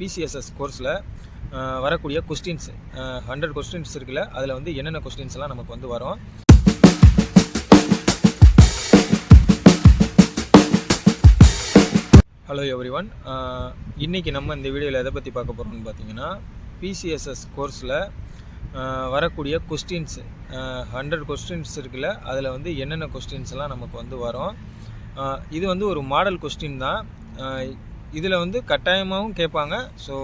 பிசிஎஸ்எஸ் கோர்ஸில் வரக்கூடிய questions hundred questions இருக்குல்ல அதில் வந்து என்னென்ன கொஸ்டின்ஸ்லாம் நமக்கு வந்து வரும்? ஹலோ எவ்ரி ஒன் இன்றைக்கி நம்ம இந்த வீடியோவில் எதை பற்றி பார்க்க போகிறோம்னு பார்த்தீங்கன்னா பிசிஎஸ்எஸ் கோர்ஸில் வரக்கூடிய கொஸ்டின்ஸ் ஹண்ட்ரட் கொஸ்டின்ஸ் இருக்குல்ல அதில் வந்து என்னென்ன கொஸ்டின்ஸ்லாம் நமக்கு வந்து வரும்? இது வந்து ஒரு மாடல் கொஸ்டின் தான். இதில் வந்து கட்டாயமாகவும் கேட்பாங்க. ஸோ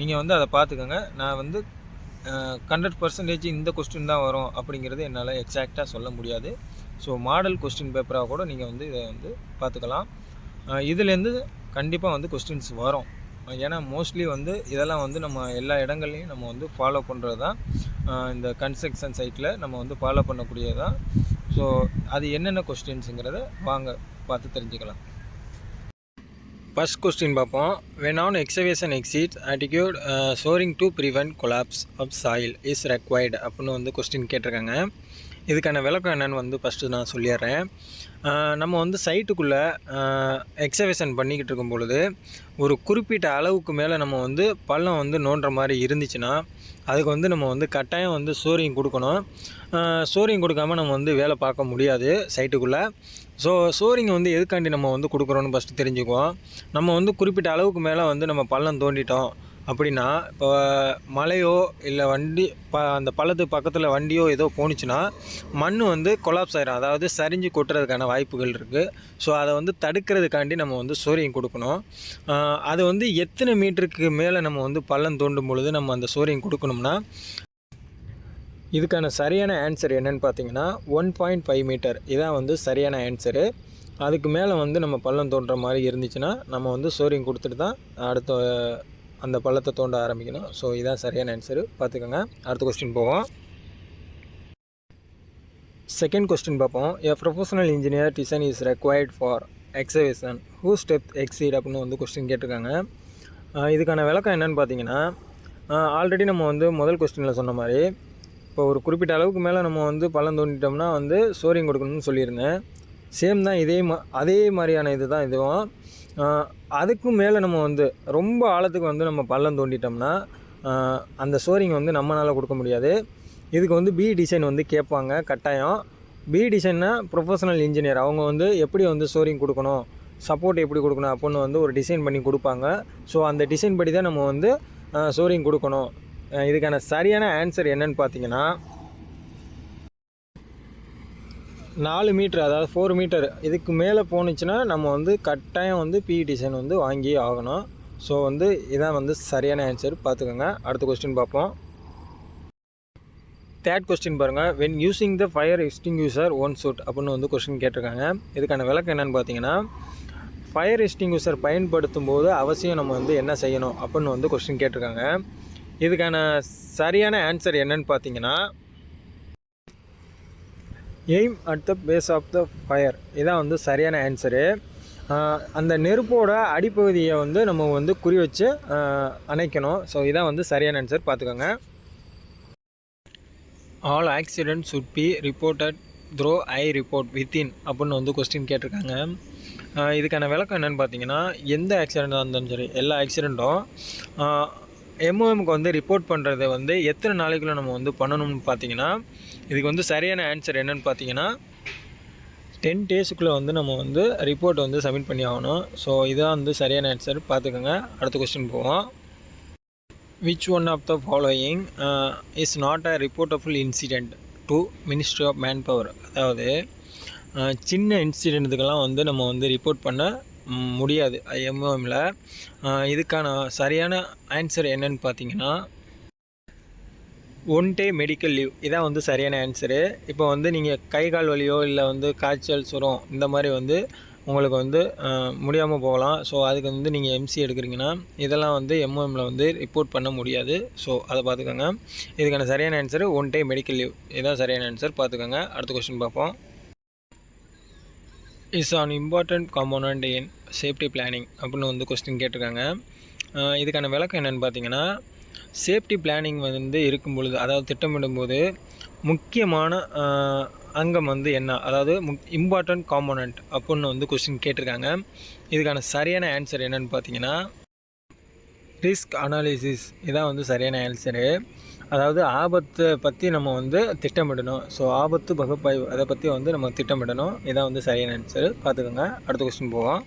நீங்கள் வந்து அதை பார்த்துக்கோங்க. நான் வந்து ஹண்ட்ரட் பர்சன்டேஜ் இந்த கொஸ்டின் தான் வரும் அப்படிங்கிறது என்னால் எக்ஸாக்டாக சொல்ல முடியாது. ஸோ மாடல் கொஸ்டின் பேப்பராக கூட நீங்கள் வந்து இதை வந்து பார்த்துக்கலாம். இதுலேருந்து கண்டிப்பாக வந்து கொஸ்டின்ஸ் வரும். ஏன்னா மோஸ்ட்லி வந்து இதெல்லாம் வந்து நம்ம எல்லா இடங்கள்லையும் நம்ம வந்து ஃபாலோ பண்ணுறது தான். இந்த கன்ஸ்ட்ரக்ஷன் சைட்டில் நம்ம வந்து ஃபாலோ பண்ணக்கூடியது தான். ஸோ அது என்னென்ன கொஸ்டின்ஸுங்கிறத வாங்க பார்த்து தெரிஞ்சுக்கலாம். ஃபஸ்ட் கொஸ்டின் பார்ப்போம். When an excavation exceeds attitude shoring to prevent collapse of soil is required அப்படின்னு வந்து கொஸ்டின் கேட்டிருக்காங்க. இதுக்கான விளக்கம் என்னென்னு வந்து ஃபஸ்ட்டு நான் சொல்லிடுறேன். Uh, நம்ம வந்து சைட்டுக்குள்ளே எக்ஸவேஷன் uh, பண்ணிக்கிட்டு இருக்கும் பொழுது ஒரு குறிப்பிட்ட அளவுக்கு மேலே நம்ம வந்து பள்ளம் வந்து நோண்டுற மாதிரி இருந்துச்சுன்னா அதுக்கு வந்து நம்ம வந்து கட்டாயம் வந்து சூரியன் கொடுக்கணும். சோரியம் கொடுக்காம நம்ம வந்து வேலை பார்க்க முடியாது சைட்டுக்குள்ளே ஸோ சூரியங்க வந்து எதுக்காண்டி நம்ம வந்து கொடுக்குறோன்னு ஃபஸ்ட்டு தெரிஞ்சுக்குவோம். நம்ம வந்து குறிப்பிட்ட அளவுக்கு மேலே வந்து நம்ம பள்ளம் தோண்டிட்டோம். அப்படின்னா இப்போ மழையோ இல்லை வண்டி ப அந்த பள்ளத்துக்கு பக்கத்தில் வண்டியோ ஏதோ போணுச்சுன்னா மண் வந்து கொலாப்ஸ் ஆயிரும். அதாவது சரிஞ்சு கொட்டுறதுக்கான வாய்ப்புகள் இருக்குது ஸோ அதை வந்து தடுக்கிறதுக்காண்டி நம்ம வந்து சோரியம் கொடுக்கணும். அது வந்து எத்தனை மீட்டருக்கு மேலே நம்ம வந்து பள்ளம் தோண்டும் பொழுது நம்ம அந்த சோரியம் கொடுக்கணும்னா இதுக்கான சரியான ஆன்சர் என்னன்னு பார்த்தீங்கன்னா ஒன் பாயிண்ட் ஃபைவ் மீட்டர் இதான் வந்து சரியான ஆன்சரு அதுக்கு மேலே வந்து நம்ம பள்ளம் தோன்ற மாதிரி இருந்துச்சுன்னா நம்ம வந்து சோரியம் கொடுத்துட்டு தான் அடுத்த அந்த பள்ளத்தை தோண்ட ஆரம்பிக்கணும். ஸோ இதான் சரியான ஆன்சரு பார்த்துக்கோங்க. அடுத்த கொஸ்டின் போவோம். செகண்ட் கொஸ்டின் பார்ப்போம். A professional engineer design is required for excavation who step exceed அப்படின்னு வந்து கொஸ்டின் கேட்டிருக்காங்க. இதுக்கான விளக்கம் என்னென்னு பார்த்தீங்கன்னா ஆல்ரெடி நம்ம வந்து முதல் கொஸ்டினில் சொன்ன மாதிரி இப்போ ஒரு குறிப்பிட்ட அளவுக்கு மேலே நம்ம வந்து பள்ளம் தோண்டிட்டோம்னா வந்து சோரியம் கொடுக்கணும்னு சொல்லியிருந்தேன். சேம் தான் இதே மா அதே மாதிரியான இது தான் இதுவும். அதுக்கும் மேலே நம்ம வந்து ரொம்ப ஆழத்துக்கு வந்து நம்ம பள்ளம் தோண்டிட்டோம்னா அந்த சோரிங் வந்து நம்மளால் கொடுக்க முடியாது. இதுக்கு வந்து பி டிசைன் வந்து கேட்பாங்க கட்டாயம். பி டிசைன்னா ப்ரொஃபஷனல் இன்ஜினியர் அவங்க வந்து எப்படி வந்து சோரிங் கொடுக்கணும் சப்போர்ட் எப்படி கொடுக்கணும் அப்படின்னு வந்து ஒரு டிசைன் பண்ணி கொடுப்பாங்க. ஸோ அந்த டிசைன் படி தான் நம்ம வந்து சோரிங் கொடுக்கணும். இதுக்கான சரியான ஆன்சர் என்னன்னு பார்த்தீங்கன்னா நாலு மீட்ரு அதாவது ஃபோர் மீட்டர் இதுக்கு மேலே போணுச்சுன்னா நம்ம வந்து கட்டாயம் வந்து பி டிசைன் வந்து வாங்கி ஆகணும். ஸோ வந்து இதான் வந்து சரியான ஆன்சர் பார்த்துக்கோங்க. அடுத்த கொஸ்டின் பார்ப்போம். தேர்ட் கொஸ்டின் பாருங்கள் when using the fire extinguisher one should அப்படின்னு வந்து கொஸ்டின் கேட்டிருக்காங்க. இதுக்கான விளக்கம் என்னென்னு பார்த்தீங்கன்னா ஃபயர் எக்ஸ்டிங்யூசர் பயன்படுத்தும் போது அவசியம் நம்ம வந்து என்ன செய்யணும் அப்படின்னு வந்து கொஸ்டின் கேட்டிருக்காங்க. இதுக்கான சரியான ஆன்சர் என்னன்னு பார்த்தீங்கன்னா aim at the base of the fire. இதான் வந்து சரியான ஆன்சரு அந்த நெருப்போட அடிப்பகுதியை வந்து நம்ம வந்து குறி வச்சு அணைக்கணும். ஸோ இதான் வந்து சரியான ஆன்சர் பார்த்துக்கோங்க. All accident should be reported through I report within அப்படின்னு வந்து கொஸ்டின் கேட்டிருக்காங்க. இதுக்கான விளக்கம் என்னென்னு பார்த்தீங்கன்னா எந்த ஆக்சிடெண்ட்டாக இருந்தாலும் சரி எல்லா ஆக்சிடெண்ட்டும் எம்ஓஎம்க்கு வந்து ரிப்போர்ட் பண்ணுறதை வந்து எத்தனை நாளைக்குள்ள நம்ம வந்து பண்ணணும்னு பார்த்தீங்கன்னா இதுக்கு வந்து சரியான ஆன்சர் என்னென்னு பார்த்தீங்கன்னா டென் டேஸுக்குள்ளே வந்து நம்ம வந்து ரிப்போர்ட் வந்து சப்மிட் பண்ணி ஆகணும். ஸோ இதான் வந்து சரியான ஆன்சர் பார்த்துக்கோங்க. அடுத்த கொஸ்டின் போவோம். Which one of the following is not a reportable incident to ministry of man power அதாவது uh, சின்ன இன்சிடெண்ட்டுக்கெல்லாம் வந்து நம்ம வந்து ரிப்போர்ட் பண்ண முடியாது எம்ஓஎம்மில் இதுக்கான சரியான ஆன்சர் என்னன்னு பார்த்தீங்கன்னா ஒன் டே மெடிக்கல் லீவ் இதான் வந்து சரியான ஆன்சரு இப்போ வந்து நீங்கள் கை கால் வலியோ இல்லை வந்து காய்ச்சல் சுரம் இந்த மாதிரி வந்து உங்களுக்கு வந்து முடியாமல் போகலாம். ஸோ அதுக்கு வந்து நீங்கள் எம்சி எடுக்கிறீங்கன்னா இதெல்லாம் வந்து எம்ஓஎம்மில் வந்து ரிப்போர்ட் பண்ண முடியாது. ஸோ அதை பார்த்துக்கோங்க இதுக்கான சரியான answer one day medical leave இதுதான் சரியான ஆன்சர் பார்த்துக்கோங்க அடுத்த கொஸ்டின் பார்ப்போம். Is an important component in safety planning அப்படின்னு வந்து கொஸ்டின் கேட்டிருக்காங்க. இதுக்கான விளக்கம் என்னென்னு பார்த்தீங்கன்னா சேஃப்டி பிளானிங் வந்து இருக்கும் பொழுது அதாவது திட்டமிடும் போது முக்கியமான அங்கம் வந்து என்ன? அதாவது முக் இம்பார்ட்டண்ட் காம்போனண்ட் அப்படின்னு வந்து கொஸ்டின் கேட்டிருக்காங்க. இதுக்கான சரியான ஆன்சர் என்னன்னு பார்த்தீங்கன்னா ரிஸ்க் அனாலிசிஸ் இதான் வந்து சரியான ஆன்சரு அதாவது ஆபத்தை பற்றி நம்ம வந்து திட்டமிடணும். ஸோ ஆபத்து பகுப்பாய்வு அதை பற்றி வந்து நம்ம திட்டமிடணும். இதான் வந்து சரியான ஆன்சர் பார்த்துக்கோங்க. அடுத்த கொஸ்டின் போவோம்.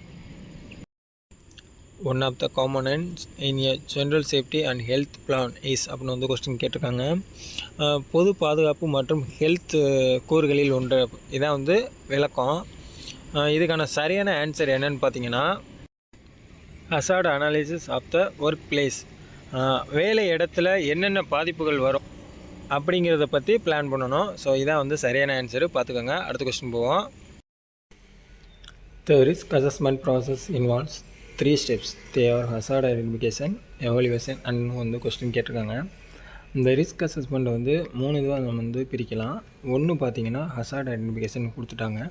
One of the components in a general safety and health plan is அப்படின்னு வந்து கொஸ்டின் கேட்டிருக்காங்க. பொது பாதுகாப்பு மற்றும் ஹெல்த் கூறுகளில் ஒன்று. இதான் வந்து விளக்கம். இதுக்கான சரியான ஆன்சர் என்னன்னு பார்த்தீங்கன்னா hazard analysis of the work place வேலை இடத்துல என்னென்ன பாதிப்புகள் வரும் அப்படிங்கிறத பற்றி பிளான் பண்ணணும். ஸோ இதான் வந்து சரியான ஆன்சரு பார்த்துக்கோங்க. அடுத்த கொஸ்டின் போவோம். The risk assessment process involves three steps there hazard identification identification, and வந்து கொஸ்டின் கேட்டிருக்காங்க. இந்த ரிஸ்க் அசஸ்மெண்ட் வந்து மூணு இதுவாக நம்ம வந்து பிரிக்கலாம். ஒன்று பார்த்தீங்கன்னா ஹசார்ட் ஐடென்டிஃபிகேஷன் கொடுத்துட்டாங்க.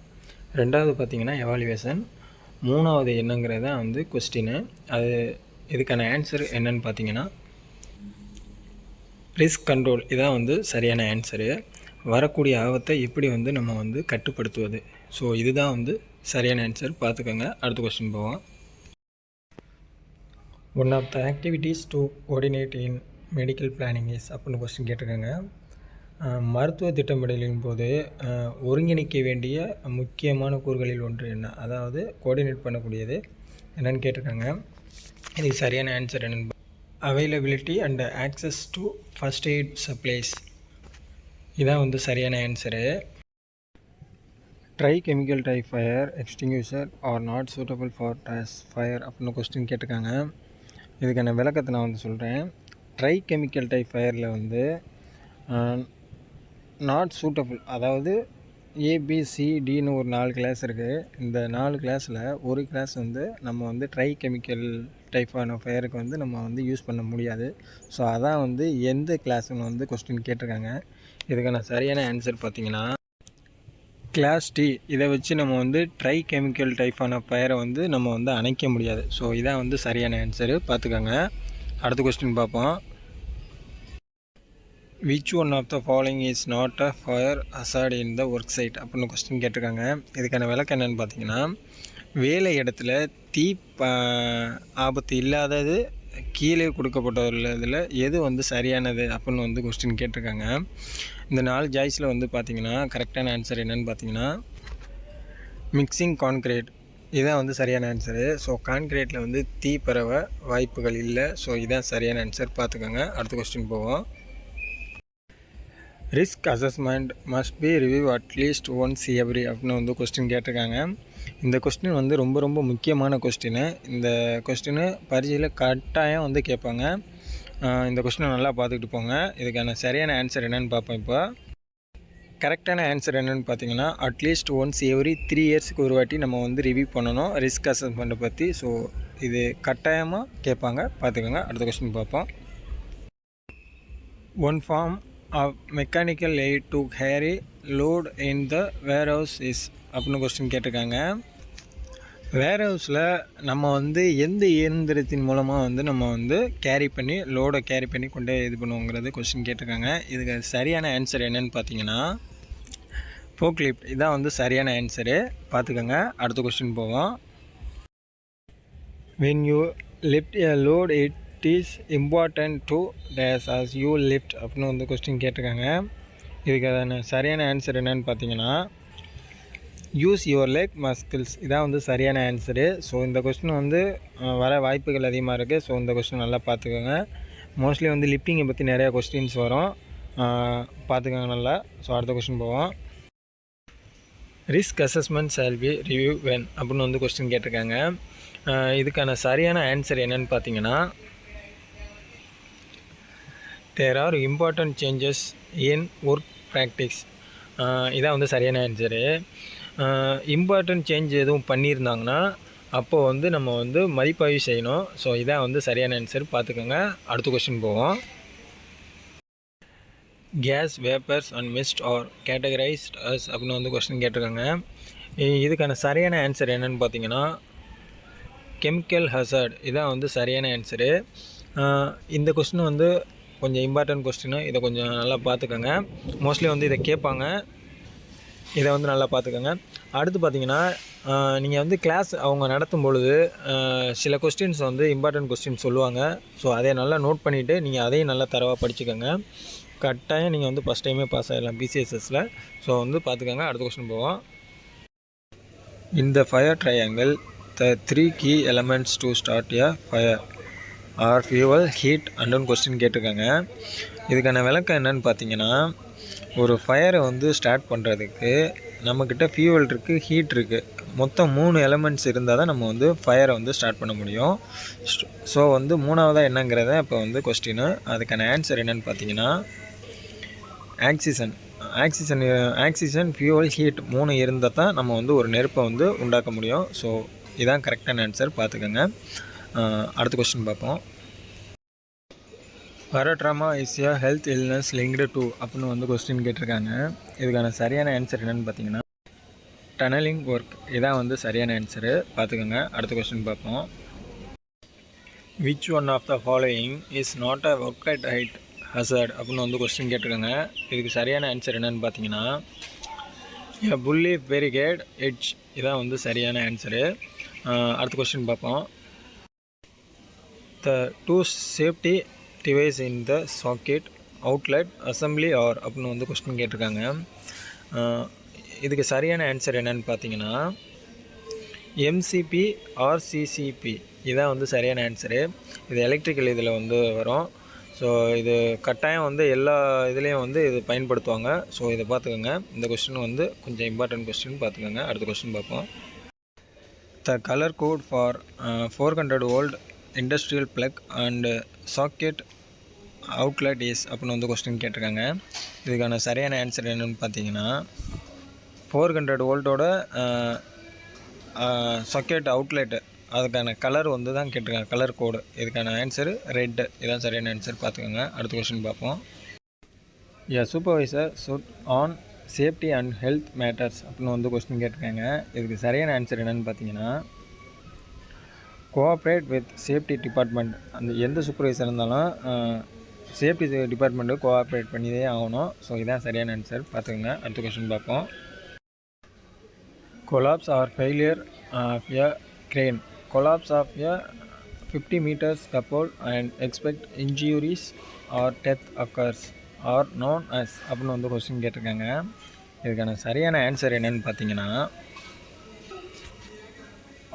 ரெண்டாவது பார்த்தீங்கன்னா எவாலுவேஷன் மூணாவது என்னங்கிறது தான் வந்து கொஸ்டின் அது இதுக்கான ஆன்சர் என்னன்னு பார்த்தீங்கன்னா ரிஸ்க் கண்ட்ரோல் இதான் வந்து சரியான ஆன்சரு வரக்கூடிய ஆபத்தை எப்படி வந்து நம்ம வந்து கட்டுப்படுத்துவது? ஸோ இதுதான் வந்து சரியான ஆன்சர் பார்த்துக்கோங்க. அடுத்த கொஸ்டின் போவோம். One of the activities to coordinate in medical planning is அப்படின்னு கொஸ்டின் கேட்டிருக்காங்க. மருத்துவ திட்டமிடலின் போது ஒருங்கிணைக்க வேண்டிய முக்கியமான கூறுகளில் ஒன்று என்ன? அதாவது கோஆர்டினேட் பண்ணக்கூடியது என்னன்னு கேட்டிருக்காங்க. இதுக்கு சரியான ஆன்சர் என்ன availability and access to first aid supplies இதான் வந்து சரியான answer dry chemical type fire extinguisher are not suitable for this fire அப்படின்னு கொஸ்டின் கேட்டிருக்காங்க. இதுக்கான விளக்கத்தை நான் வந்து சொல்கிறேன் ட்ரை கெமிக்கல் டை ஃபயரில் வந்து நாட் சூட்டபிள் அதாவது ஏபிசிடின்னு ஒரு நாலு கிளாஸ் இருக்குது இந்த நாலு கிளாஸில் ஒரு கிளாஸ் வந்து நம்ம வந்து ட்ரை கெமிக்கல் டைப்பான ஃபயருக்கு வந்து நம்ம வந்து யூஸ் பண்ண முடியாது. ஸோ அதான் வந்து எந்த கிளாஸ்னு வந்து கொஸ்டின் கேட்டிருக்காங்க. இதுக்கான சரியான ஆன்சர் பார்த்தீங்கன்னா கிளாஸ் டி இதை வச்சு நம்ம வந்து ட்ரை கெமிக்கல் டைப்பான ஃபயரை வந்து நம்ம வந்து அணைக்க முடியாது. ஸோ இதான் வந்து சரியான ஆன்சரு பார்த்துக்கோங்க. அடுத்த கொஸ்டின் பார்ப்போம். Which one of the following is not a fire hazard in the work site அப்படின்னு கொஸ்டின் கேட்டிருக்காங்க. இதுக்கான விளக்கம் என்னென்னு பார்த்தீங்கன்னா வேலை இடத்துல தீ ஆபத்து இல்லாதது கீழே கொடுக்கப்பட்டுள்ளதில் எது வந்து சரியானது அப்படின்னு வந்து கொஸ்டின் கேட்டிருக்காங்க. இந்த நாலு ஜாய்ஸில் வந்து பார்த்தீங்கன்னா கரெக்டான ஆன்சர் என்னன்னு பார்த்தீங்கன்னா மிக்சிங் கான்கிரீட் இதுதான் வந்து சரியான ஆன்சரு ஸோ கான்கிரீட்டில் வந்து தீ பரவ வாய்ப்புகள் இல்லை. ஸோ இதான் சரியான ஆன்சர் பார்த்துக்கோங்க. அடுத்த கொஸ்டின் போவோம். Risk assessment must be review at least once every அப்படின்னு வந்து கொஸ்டின் கேட்டிருக்காங்க. இந்த கொஸ்டின் வந்து ரொம்ப ரொம்ப முக்கியமான கொஸ்டினு இந்த கொஸ்டினு பரீட்சையில் கட்டாயம் வந்து கேட்பாங்க. இந்த கொஸ்டினை நல்லா பார்த்துக்கிட்டு போங்க. இதுக்கான சரியான ஆன்சர் என்னென்னு பார்ப்போம் இப்போ. கரெக்டான ஆன்சர் என்னென்னு பார்த்தீங்கன்னா அட்லீஸ்ட் ஒன்ஸ் எவ்ரி த்ரீ இயர்ஸ்க்கு ஒரு வாட்டி நம்ம வந்து ரிவ்யூ பண்ணணும். ரிஸ்க் அசஸ்மெண்ட்டை பற்றி ஸோ இது கட்டாயமாக கேட்பாங்க. பார்த்துக்கோங்க. அடுத்த கொஸ்டின் பார்ப்போம். One form of mechanical aid to carry load in the warehouse is அப்படின்னு கொஸ்டின் கேட்டிருக்காங்க. வேர் ஹவுஸில் நம்ம வந்து எந்த இயந்திரத்தின் மூலமாக வந்து நம்ம வந்து கேரி பண்ணி லோடை கேரி பண்ணி கொண்டே இது பண்ணுவோங்கிறது கொஸ்டின் கேட்டிருக்காங்க. இதுக்கு சரியான ஆன்சர் என்னன்னு பார்த்தீங்கன்னா ஃபோக்லிஃப்ட் இதான் வந்து சரியான ஆன்சரு பார்த்துக்கோங்க அடுத்த கொஸ்டின் போவோம். When you lift load it it is important to days as you lift அப்படின்னு வந்து கொஸ்டின் கேட்டிருக்காங்க. இதுக்கான சரியான ஆன்சர் என்னன்னு பார்த்தீங்கன்னா யூஸ் யுவர் லெக் மஸ்கிள்ஸ் இதான் வந்து சரியான ஆன்சரு. ஸோ இந்த கொஸ்டின் வந்து வர வாய்ப்புகள் அதிகமாக இருக்குது ஸோ இந்த கொஸ்டின் நல்லா பார்த்துக்கோங்க. மோஸ்ட்லி வந்து லிஃப்டிங்கை பற்றி நிறையா கொஸ்டின்ஸ் வரும். பார்த்துக்கோங்க நல்லா. ஸோ அடுத்த கொஸ்டின் போவோம். ரிஸ்க் அசஸ்மெண்ட் சேல்வி ரிவ்யூ வென் அப்படின்னு வந்து கொஸ்டின் கேட்டிருக்காங்க. இதுக்கான சரியான ஆன்சர் என்னன்னு பார்த்தீங்கன்னா there are important changes in work practice இதான் வந்து சரியான ஆன்சரு இம்பார்ட்டன்ட் சேஞ்ச் எதுவும் பண்ணியிருந்தாங்கன்னா அப்போது வந்து நம்ம வந்து மதிப்பாய்வு செய்யணும். ஸோ இதான் வந்து சரியான ஆன்சர் பார்த்துக்கோங்க. அடுத்த கொஸ்டின் போவோம். Gas vapours and mist are categorized as அப்படின்னு வந்து கொஸ்டின் கேட்டிருக்காங்க. இதுக்கான சரியான ஆன்சர் என்னன்னு பார்த்தீங்கன்னா கெமிக்கல் ஹசர்ட் இதான் வந்து சரியான ஆன்சரு இந்த கொஸ்டின் வந்து கொஞ்சம் இம்பார்ட்டன்ட் கொஸ்டினு இதை கொஞ்சம் நல்லா பார்த்துக்கோங்க. மோஸ்ட்லி வந்து இதை கேட்பாங்க. இதை வந்து நல்லா பார்த்துக்கோங்க. அடுத்து பார்த்தீங்கன்னா நீங்கள் வந்து கிளாஸ் அவங்க நடத்தும் பொழுது சில கொஸ்டின்ஸ் வந்து இம்பார்ட்டன்ட் கொஸ்டின் சொல்லுவாங்க. ஸோ அதை நல்லா நோட் பண்ணிவிட்டு நீங்கள் அதையும் நல்லா தரவாக படிச்சுக்கோங்க. கட்டாயம் நீங்கள் வந்து ஃபஸ்ட் டைமே பாஸ் ஆகிடலாம் பிசிஎஸ்எஸில் ஸோ வந்து பார்த்துக்கோங்க. அடுத்த கொஸ்டின் போவோம். இந்த fire triangle the three key elements to start a fire are fuel heat அண்டுன்னு question கேட்டிருக்காங்க. இதுக்கான விளக்கம் என்னன்னு பார்த்தீங்கன்னா ஒரு ஃபயரை வந்து ஸ்டார்ட் பண்ணுறதுக்கு நம்மக்கிட்ட ஃபியூவல் இருக்குது ஹீட் இருக்குது மொத்தம் மூணு எலமெண்ட்ஸ் இருந்தால் தான் நம்ம வந்து ஃபயரை வந்து ஸ்டார்ட் பண்ண முடியும். ஸோ வந்து மூணாவதாக என்னங்கிறத இப்போ வந்து கொஸ்டின் அதுக்கான ஆன்சர் என்னன்னு பார்த்தீங்கன்னா oxygen oxygen oxygen fuel heat மூணு இருந்தால் தான் நம்ம வந்து ஒரு நெருப்பை வந்து உண்டாக்க முடியும். ஸோ இதான் கரெக்டான ஆன்சர் பார்த்துக்கோங்க. அடுத்த கொஸ்டின் பார்ப்போம். Barotrauma is a health illness linked to அப்படின்னு வந்து கொஸ்டின் கேட்டிருக்காங்க. இதுக்கான சரியான ஆன்சர் என்னன்னு பார்த்தீங்கன்னா டனலிங் ஒர்க் இதான் வந்து சரியான ஆன்சரு பார்த்துக்கோங்க. அடுத்த கொஸ்டின் பார்ப்போம். Which one of the following is not a work at height hazard அப்படின்னு வந்து கொஸ்டின் கேட்டிருக்காங்க. இதுக்கு சரியான ஆன்சர் என்னன்னு பார்த்தீங்கன்னா எ புல்லி பெரிகேட் எட்ஜ் இதான் வந்து சரியான ஆன்சரு அடுத்த கொஸ்டின் பார்ப்போம். The two safety device in the socket outlet assembly are அப்படின்னு வந்து கொஸ்டின் கேட்டிருக்காங்க. இதுக்கு சரியான ஆன்சர் என்னன்னு பார்த்தீங்கன்னா எம்சிபி ஆர்சிசிபி இதுதான் வந்து சரியான ஆன்சரு இது எலக்ட்ரிக்கல் இதில் வந்து வரும். ஸோ இது கட்டாயம் வந்து எல்லா இதுலேயும் வந்து இது பயன்படுத்துவாங்க. ஸோ இதை பார்த்துக்கோங்க. இந்த கொஸ்டின் வந்து கொஞ்சம் இம்பார்ட்டன்ட் கொஸ்டின் பார்த்துக்கோங்க. அடுத்த கொஸ்டின் பார்ப்போம். The colour code for four hundred volt industrial plug and socket outlet is அப்படின்னு வந்து கொஸ்டின் கேட்டிருக்காங்க. இதுக்கான சரியான ஆன்சர் என்னன்னு பார்த்தீங்கன்னா ஃபோர் ஹண்ட்ரட் வோல்ட்டோட சாக்கெட் அவுட்லெட்டு அதுக்கான கலர் வந்து தான் கேட்டிருக்காங்க. கலர் கோடு இதுக்கான ஆன்சரு ரெட்டு இதான் சரியான ஆன்சர் பார்த்துக்கோங்க. அடுத்த கொஸ்டின் பார்ப்போம். A supervisor should on safety and health matters அப்படின்னு வந்து கொஸ்டின் கேட்டிருக்காங்க. இதுக்கு சரியான ஆன்சர் என்னன்னு பார்த்தீங்கன்னா கோஆப்ரேட் வித் சேஃப்டி டிபார்ட்மெண்ட் அந்த எந்த சூப்பர்வைசர் இருந்தாலும் சேஃப்டி டிபார்ட்மெண்ட்டு கோஆப்ரேட் பண்ணியே ஆகணும். ஸோ இதான் சரியான ஆன்சர் பார்த்துக்கோங்க. அடுத்த கொஸ்டின் பார்ப்போம். Collapse or failure of a crane collapse of a fifty meters கப்போல் and expect injuries or death occurs are known as அப்படின்னு வந்து கொஸ்டின் கேட்டிருக்காங்க. இதுக்கான சரியான ஆன்சர் என்னென்னு பார்த்தீங்கன்னா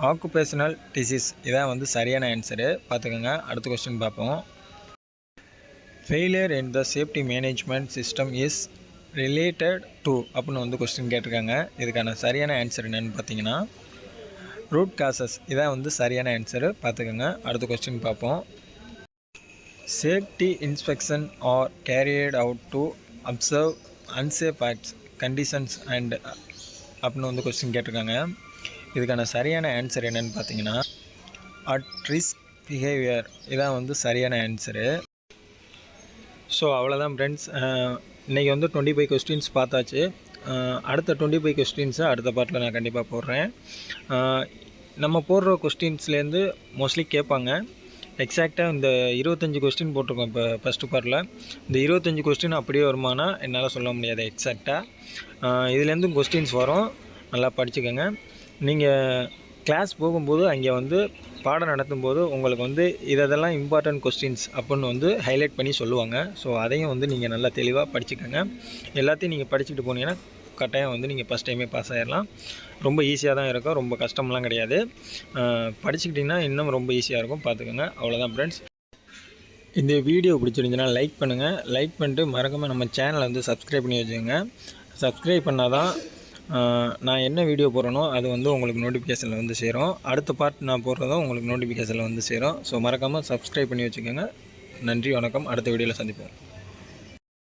ஆக்குபேஷனல் டிசீஸ் இதான் வந்து சரியான ஆன்சரு பார்த்துக்கோங்க. அடுத்த கொஸ்டின் பார்ப்போம். Failure in the safety management system is related to அப்படின்னு வந்து கொஸ்டின் கேட்டிருக்காங்க. இதுக்கான சரியான ஆன்சர் என்னென்னு பார்த்தீங்கன்னா ரூட் காசஸ் இதான் வந்து சரியான ஆன்சரு பார்த்துக்கோங்க. அடுத்த கொஸ்டின் பார்ப்போம். Safety inspection are carried out to observe unsafe acts conditions and அப்படின்னு வந்து கொஸ்டின் கேட்டிருக்காங்க. இதுக்கான சரியான ஆன்சர் என்னன்னு பார்த்தீங்கன்னா அட் ரிஸ்க் பிஹேவியர் இதான் வந்து சரியான ஆன்சரு ஸோ அவ்வளோதான் ஃப்ரெண்ட்ஸ் இன்றைக்கி வந்து டுவெண்ட்டி ஃபைவ் கொஸ்டின்ஸ் பார்த்தாச்சு அடுத்த டுவெண்ட்டி ஃபைவ் கொஸ்டின்ஸை அடுத்த பார்ட்டில் நான் கண்டிப்பாக போடுறேன். நம்ம போடுற கொஸ்டின்ஸ்லேருந்து மோஸ்ட்லி கேட்பாங்க. எக்ஸாக்டாக இந்த இருபத்தஞ்சி கொஸ்டின் போட்டிருக்கோம் இப்போ ஃபஸ்ட்டு பார்ட்டில் இந்த இருபத்தஞ்சி கொஸ்டின் அப்படியே வருமானா என்னால் சொல்ல முடியாது எக்ஸாக்டாக இதுலேருந்து கொஸ்டின்ஸ் வரும். நல்லா படிச்சுக்கோங்க. நீங்கள் கிளாஸ் போகும்போது அங்கே வந்து பாடம் நடத்தும் போது உங்களுக்கு வந்து இதெல்லாம் இம்பார்ட்டன்ட் கொஸ்டின்ஸ் அப்புடின்னு வந்து ஹைலைட் பண்ணி சொல்லுவாங்க. ஸோ அதையும் வந்து நீங்கள் நல்லா தெளிவாக படிச்சுக்கோங்க. எல்லாத்தையும் நீங்கள் படிச்சுட்டு போனீங்கன்னா கட்டாயம் வந்து நீங்கள் ஃபஸ்ட் டைமே பாஸ் ஆகிடலாம் ரொம்ப ஈஸியாக தான் இருக்கும். ரொம்ப கஷ்டம்லாம் கிடையாது. படிச்சுக்கிட்டிங்கன்னா இன்னும் ரொம்ப ஈஸியாக இருக்கும். பார்த்துக்கோங்க. அவ்வளோதான் ஃப்ரெண்ட்ஸ் இந்த வீடியோ பிடிச்சிருந்துச்சுன்னா லைக் பண்ணுங்கள் லைக் பண்ணிட்டு மறக்காமல் நம்ம சேனலை வந்து சப்ஸ்கிரைப் பண்ணி வச்சுக்கோங்க. சப்ஸ்கிரைப் பண்ணால் தான் நான் என்ன வீடியோ போடுறேனோ அது வந்து உங்களுக்கு நோட்டிஃபிகேஷனில் வந்து சேரும். அடுத்த பார்ட் நான் போடுறதும் உங்களுக்கு நோட்டிஃபிகேஷனில் வந்து சேரும். ஸோ மறக்காமல் சப்ஸ்கிரைப் பண்ணி வச்சுக்கோங்க. நன்றி வணக்கம். அடுத்த வீடியோவில் சந்திப்போம்.